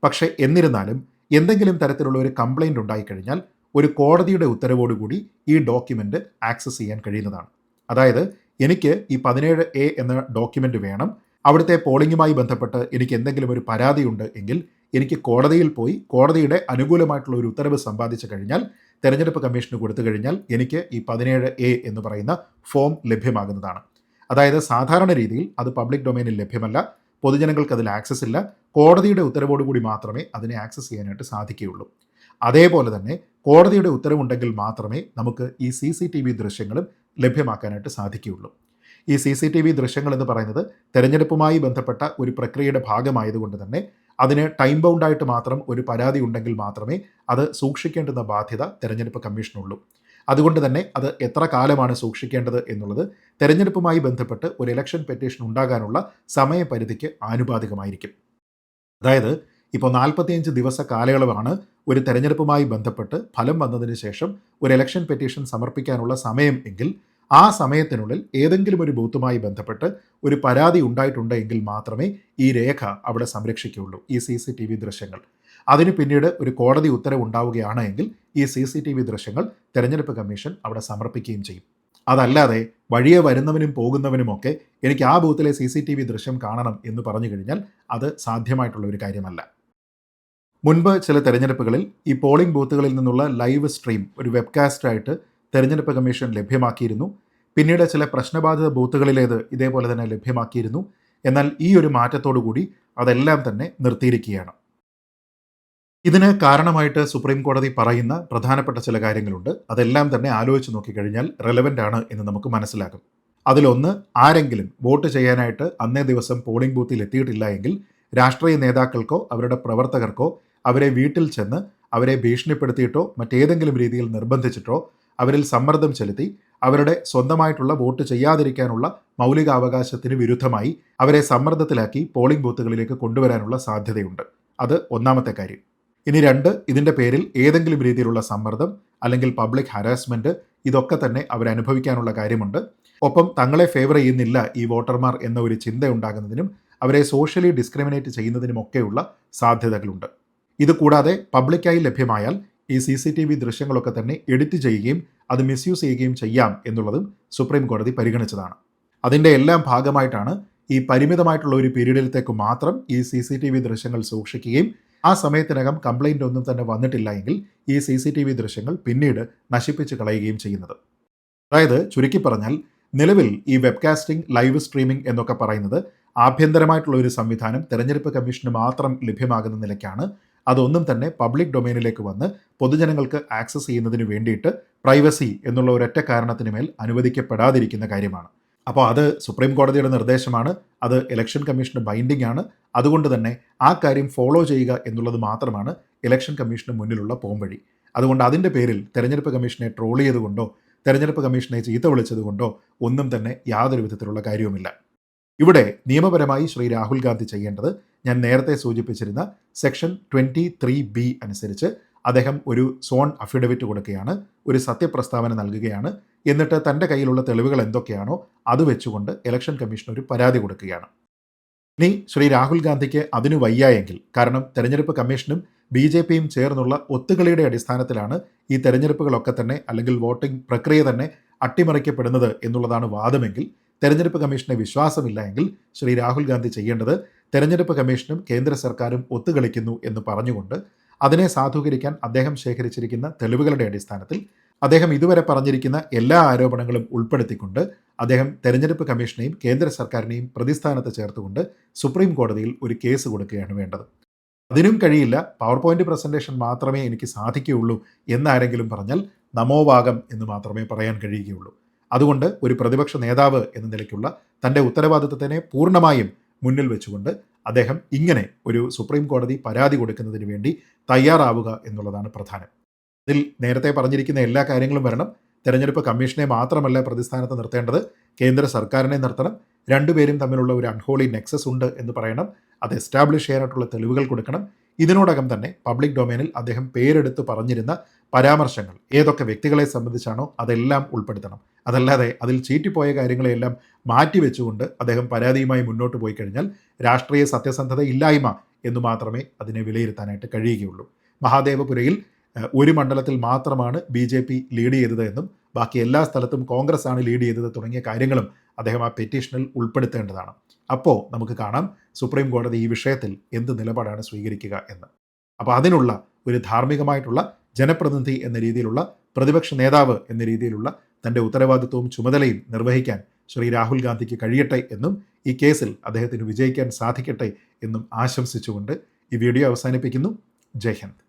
പക്ഷേ എന്നിരുന്നാലും എന്തെങ്കിലും തരത്തിലുള്ള ഒരു കംപ്ലൈന്റ് ഉണ്ടായിക്കഴിഞ്ഞാൽ ഒരു കോടതിയുടെ ഉത്തരവോടുകൂടി ഈ ഡോക്യുമെന്റ് ആക്സസ് ചെയ്യാൻ കഴിയുന്നതാണ്. അതായത് എനിക്ക് ഈ പതിനേഴ് എ എന്ന ഡോക്യുമെന്റ് വേണം അവിടുത്തെ പോളിംഗുമായി ബന്ധപ്പെട്ട് എനിക്ക് എന്തെങ്കിലും ഒരു പരാതിയുണ്ട് എങ്കിൽ എനിക്ക് കോടതിയിൽ പോയി കോടതിയുടെ അനുകൂലമായിട്ടുള്ള ഒരു ഉത്തരവ് സമ്പാദിച്ചു കഴിഞ്ഞാൽ തെരഞ്ഞെടുപ്പ് കമ്മീഷന് കൊടുത്തു കഴിഞ്ഞാൽ എനിക്ക് ഈ പതിനേഴ് എ എന്ന് പറയുന്ന ഫോം ലഭ്യമാകുന്നതാണ്. അതായത് സാധാരണ രീതിയിൽ അത് പബ്ലിക് ഡൊമൈനിൽ ലഭ്യമല്ല പൊതുജനങ്ങൾക്ക് അതിൽ ആക്സസ് ഇല്ല കോടതിയുടെ ഉത്തരവോടുകൂടി മാത്രമേ അതിനെ ആക്സസ് ചെയ്യാനായിട്ട് സാധിക്കുകയുള്ളൂ. അതേപോലെ തന്നെ കോടതിയുടെ ഉത്തരവുണ്ടെങ്കിൽ മാത്രമേ നമുക്ക് ഈ സി സി ടി വി ദൃശ്യങ്ങളും ലഭ്യമാക്കാനായിട്ട് സാധിക്കുകയുള്ളൂ. ഈ സി സി ടി വി ദൃശ്യങ്ങൾ എന്ന് പറയുന്നത് തെരഞ്ഞെടുപ്പുമായി ബന്ധപ്പെട്ട ഒരു പ്രക്രിയയുടെ ഭാഗമായതുകൊണ്ട് തന്നെ അതിന് ടൈം ബൗണ്ടായിട്ട് മാത്രം ഒരു പരാതി ഉണ്ടെങ്കിൽ മാത്രമേ അത് സൂക്ഷിക്കേണ്ടുന്ന ബാധ്യത തെരഞ്ഞെടുപ്പ് കമ്മീഷനുള്ളൂ. അതുകൊണ്ട് തന്നെ അത് എത്ര കാലമാണ് സൂക്ഷിക്കേണ്ടത് എന്നുള്ളത് തെരഞ്ഞെടുപ്പുമായി ബന്ധപ്പെട്ട് ഒരു ഇലക്ഷൻ പെറ്റീഷൻ ഉണ്ടാകാനുള്ള സമയപരിധിക്ക് ആനുപാതികമായിരിക്കും. അതായത് ഇപ്പോൾ നാൽപ്പത്തിയഞ്ച് ദിവസ കാലയളവാണ് ഒരു തെരഞ്ഞെടുപ്പുമായി ബന്ധപ്പെട്ട് ഫലം വന്നതിന് ശേഷം ഒരു ഇലക്ഷൻ പെറ്റീഷൻ സമർപ്പിക്കാനുള്ള സമയം എങ്കിൽ ആ സമയത്തിനുള്ളിൽ ഏതെങ്കിലും ഒരു ബൂത്തുമായി ബന്ധപ്പെട്ട് ഒരു പരാതി ഉണ്ടായിട്ടുണ്ടെങ്കിൽ മാത്രമേ ഈ രേഖ അവിടെ സംരക്ഷിക്കുകയുള്ളൂ ഈ സി സി ടി വി ദൃശ്യങ്ങൾ. അതിന് പിന്നീട് ഒരു കോടതി ഉത്തരവ് ഉണ്ടാവുകയാണ് എങ്കിൽ ഈ സി സി ടി വി ദൃശ്യങ്ങൾ തെരഞ്ഞെടുപ്പ് കമ്മീഷൻ അവിടെ സമർപ്പിക്കുകയും ചെയ്യും. അതല്ലാതെ വഴിയെ വരുന്നവനും പോകുന്നവനുമൊക്കെ എനിക്ക് ആ ബൂത്തിലെ സി സി ടി വി ദൃശ്യം കാണണം എന്ന് പറഞ്ഞു കഴിഞ്ഞാൽ അത് സാധ്യമായിട്ടുള്ള ഒരു കാര്യമല്ല. മുൻപ് ചില തെരഞ്ഞെടുപ്പുകളിൽ ഈ പോളിംഗ് ബൂത്തുകളിൽ നിന്നുള്ള ലൈവ് സ്ട്രീം ഒരു വെബ്കാസ്റ്റായിട്ട് തെരഞ്ഞെടുപ്പ് കമ്മീഷൻ ലഭ്യമാക്കിയിരുന്നു. പിന്നീട് ചില പ്രശ്നബാധിത ബൂത്തുകളിലേത് ഇതേപോലെ തന്നെ ലഭ്യമാക്കിയിരുന്നു. എന്നാൽ ഈ ഒരു മാറ്റത്തോടുകൂടി അതെല്ലാം തന്നെ നിർത്തിയിരിക്കുകയാണ്. ഇതിന് കാരണമായിട്ട് സുപ്രീം കോടതി പറയുന്ന പ്രധാനപ്പെട്ട ചില കാര്യങ്ങളുണ്ട്. അതെല്ലാം തന്നെ ആലോചിച്ച് നോക്കിക്കഴിഞ്ഞാൽ റെലവന്റ് ആണ് എന്ന് നമുക്ക് മനസ്സിലാകും. അതിലൊന്ന് ആരെങ്കിലും വോട്ട് ചെയ്യാനായിട്ട് അന്നേ ദിവസം പോളിംഗ് ബൂത്തിൽ എത്തിയിട്ടില്ല എങ്കിൽ രാഷ്ട്രീയ നേതാക്കൾക്കോ അവരുടെ പ്രവർത്തകർക്കോ അവരെ വീട്ടിൽ ചെന്ന് അവരെ ഭീഷണിപ്പെടുത്തിയിട്ടോ മറ്റേതെങ്കിലും രീതിയിൽ നിർബന്ധിച്ചിട്ടോ അവരിൽ സമ്മർദ്ദം ചെലുത്തി അവരുടെ സ്വന്തമായിട്ടുള്ള വോട്ട് ചെയ്യാതിരിക്കാനുള്ള മൗലികാവകാശത്തിന് വിരുദ്ധമായി അവരെ സമ്മർദ്ദത്തിലാക്കി പോളിംഗ് ബൂത്തുകളിലേക്ക് കൊണ്ടുവരാനുള്ള സാധ്യതയുണ്ട്. അത് ഒന്നാമത്തെ കാര്യം. ഇനി രണ്ട് ഇതിന്റെ പേരിൽ ഏതെങ്കിലും രീതിയിലുള്ള സമ്മർദ്ദം അല്ലെങ്കിൽ പബ്ലിക് ഹരാസ്മെന്റ് ഇതൊക്കെ തന്നെ അവരനുഭവിക്കാനുള്ള കാര്യമുണ്ട്. ഒപ്പം തങ്ങളെ ഫേവർ ചെയ്യുന്നില്ല ഈ വോട്ടർമാർ എന്ന ഒരു ചിന്ത ഉണ്ടാകുന്നതിനും അവരെ സോഷ്യലി ഡിസ്ക്രിമിനേറ്റ് ചെയ്യുന്നതിനുമൊക്കെയുള്ള സാധ്യതകളുണ്ട്. ഇതുകൂടാതെ പബ്ലിക്കായി ലഭ്യമായാൽ ഈ സി സി ടി വി ദൃശ്യങ്ങളൊക്കെ തന്നെ എഡിറ്റ് ചെയ്യുകയും അത് മിസ്യൂസ് ചെയ്യുകയും ചെയ്യാം എന്നുള്ളതും സുപ്രീം കോടതി പരിഗണിച്ചതാണ്. അതിന്റെ എല്ലാം ഭാഗമായിട്ടാണ് ഈ പരിമിതമായിട്ടുള്ള ഒരു പീരീഡിലത്തേക്ക് മാത്രം ഈ സി സി ടി വി ദൃശ്യങ്ങൾ സൂക്ഷിക്കുകയും ആ സമയത്തിനകം കംപ്ലൈന്റ് ഒന്നും തന്നെ വന്നിട്ടില്ല എങ്കിൽ ഈ സി സി ടി വി ദൃശ്യങ്ങൾ പിന്നീട് നശിപ്പിച്ച് കളയുകയും ചെയ്യുന്നത്. അതായത് ചുരുക്കി പറഞ്ഞാൽ നിലവിൽ ഈ വെബ്കാസ്റ്റിംഗ് ലൈവ് സ്ട്രീമിംഗ് എന്നൊക്കെ പറയുന്നത് ആഭ്യന്തരമായിട്ടുള്ള ഒരു സംവിധാനം തെരഞ്ഞെടുപ്പ് കമ്മീഷന് മാത്രം ലഭ്യമാകുന്ന നിലയ്ക്കാണ് അതൊന്നും തന്നെ പബ്ലിക് ഡൊമൈനിലേക്ക് വന്ന് പൊതുജനങ്ങൾക്ക് ആക്സസ് ചെയ്യുന്നതിന് വേണ്ടിയിട്ട് പ്രൈവസി എന്നുള്ള ഒരൊറ്റ കാരണത്തിന് മേൽ അനുവദിക്കപ്പെടാതിരിക്കുന്ന കാര്യമാണ്. അപ്പോൾ അത് സുപ്രീം കോടതിയുടെ നിർദ്ദേശമാണ് അത് ഇലക്ഷൻ കമ്മീഷന് ബൈൻഡിംഗ് ആണ്. അതുകൊണ്ട് തന്നെ ആ കാര്യം ഫോളോ ചെയ്യുക എന്നുള്ളത് മാത്രമാണ് ഇലക്ഷൻ കമ്മീഷന് മുന്നിലുള്ള പോംവഴി അതുകൊണ്ട് അതിന്റെ പേരിൽ തെരഞ്ഞെടുപ്പ് കമ്മീഷനെ ട്രോൾ ചെയ്തുകൊണ്ടോ തെരഞ്ഞെടുപ്പ് കമ്മീഷനെ ചീത്ത വിളിച്ചതുകൊണ്ടോ ഒന്നും തന്നെ യാതൊരു വിധത്തിലുള്ള കാര്യവുമില്ല. ഇവിടെ നിയമപരമായി ശ്രീ രാഹുൽ ഗാന്ധി ചെയ്യേണ്ടത് ഞാൻ നേരത്തെ സൂചിപ്പിച്ചിരുന്ന സെക്ഷൻ ട്വന്റി ത്രീ ബി അനുസരിച്ച് അദ്ദേഹം ഒരു സോൺ അഫിഡവിറ്റ് കൊടുക്കുകയാണ് ഒരു സത്യപ്രസ്താവന നൽകുകയാണ്. എന്നിട്ട് തന്റെ കയ്യിലുള്ള തെളിവുകൾ എന്തൊക്കെയാണോ അത് വെച്ചുകൊണ്ട് ഇലക്ഷൻ കമ്മീഷൻ ഒരു പരാതി കൊടുക്കുകയാണ്. ഇനി ശ്രീ രാഹുൽ ഗാന്ധിക്ക് അതിന് വയ്യായെങ്കിൽ കാരണം തെരഞ്ഞെടുപ്പ് കമ്മീഷനും ബി ജെ പിയും ചേർന്നുള്ള ഒത്തുകളിയുടെ അടിസ്ഥാനത്തിലാണ് ഈ തെരഞ്ഞെടുപ്പുകളൊക്കെ തന്നെ അല്ലെങ്കിൽ വോട്ടിംഗ് പ്രക്രിയ തന്നെ അട്ടിമറിക്കപ്പെടുന്നത് എന്നുള്ളതാണ് വാദമെങ്കിൽ തെരഞ്ഞെടുപ്പ് കമ്മീഷന് വിശ്വാസമില്ല എങ്കിൽ ശ്രീ രാഹുൽ ഗാന്ധി ചെയ്യേണ്ടത് തെരഞ്ഞെടുപ്പ് കമ്മീഷനും കേന്ദ്ര സർക്കാരും ഒത്തുകളിക്കുന്നു എന്ന് പറഞ്ഞുകൊണ്ട് അതിനെ സാധൂകരിക്കാൻ അദ്ദേഹം ശേഖരിച്ചിരിക്കുന്ന തെളിവുകളുടെ അടിസ്ഥാനത്തിൽ അദ്ദേഹം ഇതുവരെ പറഞ്ഞിരിക്കുന്ന എല്ലാ ആരോപണങ്ങളും ഉൾപ്പെടുത്തിക്കൊണ്ട് അദ്ദേഹം തെരഞ്ഞെടുപ്പ് കമ്മീഷനെയും കേന്ദ്ര സർക്കാരിനെയും പ്രതിസ്ഥാനത്ത് ചേർത്തുകൊണ്ട് സുപ്രീം കോടതിയിൽ ഒരു കേസ് കൊടുക്കുകയാണ് വേണ്ടത്. അതിനും കഴിയില്ല. പവർ പോയിന്റ് പ്രസന്റേഷൻ മാത്രമേ എനിക്ക് സാധിക്കുകയുള്ളൂ എന്നാരെങ്കിലും പറഞ്ഞാൽ നമോവാകം എന്ന് മാത്രമേ പറയാൻ കഴിയുകയുള്ളൂ. അതുകൊണ്ട് ഒരു പ്രതിപക്ഷ നേതാവ് എന്ന നിലയ്ക്കുള്ള തന്റെ ഉത്തരവാദിത്തത്തിനെ പൂർണമായും മുന്നിൽ വെച്ചുകൊണ്ട് അദ്ദേഹം ഇങ്ങനെ ഒരു സുപ്രീം കോടതി പരാതി കൊടുക്കുന്നതിന് വേണ്ടി തയ്യാറാവുക എന്നുള്ളതാണ് പ്രധാനം. ഇതിൽ നേരത്തെ പറഞ്ഞിരിക്കുന്ന എല്ലാ കാര്യങ്ങളും വരണം. തെരഞ്ഞെടുപ്പ് കമ്മീഷനെ മാത്രമല്ല പ്രതിസ്ഥാനത്ത് നിർത്തേണ്ടത്. കേന്ദ്ര സർക്കാരിനെ നിർത്തണം. രണ്ടുപേരും തമ്മിലുള്ള ഒരു അൺഹോളി നെക്സസ് ഉണ്ട് എന്ന് പറയണം. അത് എസ്റ്റാബ്ലിഷ് ചെയ്യാനായിട്ടുള്ള തെളിവുകൾ കൊടുക്കണം. ഇതിനോടകം തന്നെ പബ്ലിക് ഡൊമൈനിൽ അദ്ദേഹം പേരെടുത്ത് പറഞ്ഞിരുന്ന പരാമർശങ്ങൾ ഏതൊക്കെ വ്യക്തികളെ സംബന്ധിച്ചാണോ അതെല്ലാം ഉൾപ്പെടുത്തണം. അതല്ലാതെ അതിൽ ചീറ്റിപ്പോയ കാര്യങ്ങളെയെല്ലാം മാറ്റിവെച്ചുകൊണ്ട് അദ്ദേഹം പരാതിയുമായി മുന്നോട്ട് പോയി കഴിഞ്ഞാൽ രാഷ്ട്രീയ സത്യസന്ധത ഇല്ലായ്മ എന്ന് മാത്രമേ അതിനെ വിലയിരുത്താനായിട്ട് കഴിയുകയുള്ളൂ. മഹാദേവപുരയിൽ ഒരു മണ്ഡലത്തിൽ മാത്രമാണ് ബി ജെ പി ലീഡ് ചെയ്തത് എന്നും ബാക്കി എല്ലാ സ്ഥലത്തും കോൺഗ്രസ് ആണ് ലീഡ് ചെയ്തത് തുടങ്ങിയ കാര്യങ്ങളും അദ്ദേഹം ആ പെറ്റീഷനിൽ ഉൾപ്പെടുത്തേണ്ടതാണ്. അപ്പോൾ നമുക്ക് കാണാം സുപ്രീം കോടതി ഈ വിഷയത്തിൽ എന്ത് നിലപാടാണ് സ്വീകരിക്കുക എന്ന്. അപ്പോൾ അതിനുള്ള ഒരു ധാർമ്മികമായിട്ടുള്ള ജനപ്രതിനിധി എന്ന രീതിയിലുള്ള പ്രതിപക്ഷ നേതാവ് എന്ന രീതിയിലുള്ള തന്റെ ഉത്തരവാദിത്വവും ചുമതലയും നിർവഹിക്കാൻ ശ്രീ രാഹുൽ ഗാന്ധിക്ക് കഴിയട്ടെ എന്നും ഈ കേസിൽ അദ്ദേഹത്തിന് വിജയിക്കാൻ സാധിക്കട്ടെ എന്നും ആശംസിച്ചുകൊണ്ട് ഈ വീഡിയോ അവസാനിപ്പിക്കുന്നു. ജയ് ഹിന്ദ്.